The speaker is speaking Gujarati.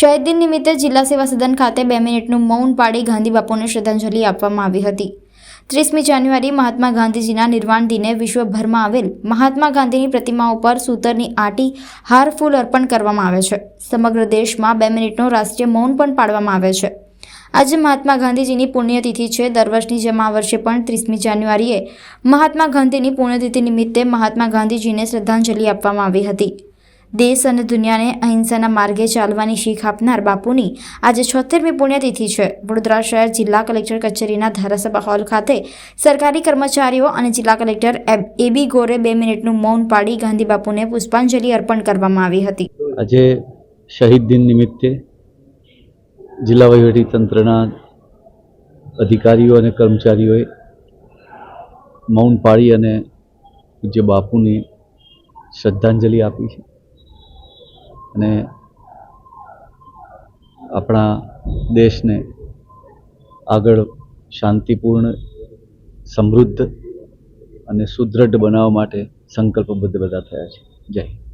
શહીદ દિન નિમિત્તે જિલ્લા સેવા સદન ખાતે બે મિનિટનું મૌન પાડી ગાંધી બાપુને શ્રદ્ધાંજલિ આપવામાં આવી હતી. ત્રીસમી જાન્યુઆરી મહાત્મા ગાંધીજીના નિર્વાણ દિને વિશ્વભરમાં આવેલ મહાત્મા ગાંધીની પ્રતિમા ઉપર સૂતરની આટી હાર ફૂલ અર્પણ કરવામાં આવે છે. સમગ્ર દેશમાં બે મિનિટનું રાષ્ટ્રીય મૌન પણ પાડવામાં આવે છે. આજે મહાત્મા ગાંધીજીની પુણ્યતિથિ છે. દર વર્ષની જેમ આ વર્ષે પણ ત્રીસમી જાન્યુઆરીએ મહાત્મા ગાંધીની પુણ્યતિથિ નિમિત્તે મહાત્મા ગાંધીજીને શ્રદ્ધાંજલિ આપવામાં આવી હતી. દેશ અને દુનિયાને અહિંસાના માર્ગે ચાલવાની શીખ આપનાર બાપુની આજે છોતેરમી પુણ્યતિથિ છે. વડોદરા શહેર જિલ્લા કલેક્ટર કચેરીના ધારાસભા હોલ ખાતે સરકારી કર્મચારીઓ અને જિલ્લા કલેક્ટર એબી ગોરે બે મિનિટનું મૌન પાડી ગાંધી બાપુને પુષ્પાંજલિ અર્પણ કરવામાં આવી હતી. આજે શહીદ દિન નિમિત્તે જિલ્લા વહીવટી તંત્રના અધિકારીઓ અને કર્મચારીઓએ મૌન પાળી અને પૂજ્ય બાપુને શ્રદ્ધાંજલિ આપી છે. અને આપણા દેશને આગળ શાંતિપૂર્ણ, સમૃદ્ધ અને સુદૃઢ બનાવવા માટે સંકલ્પબદ્ધ બધા થયા છે. જય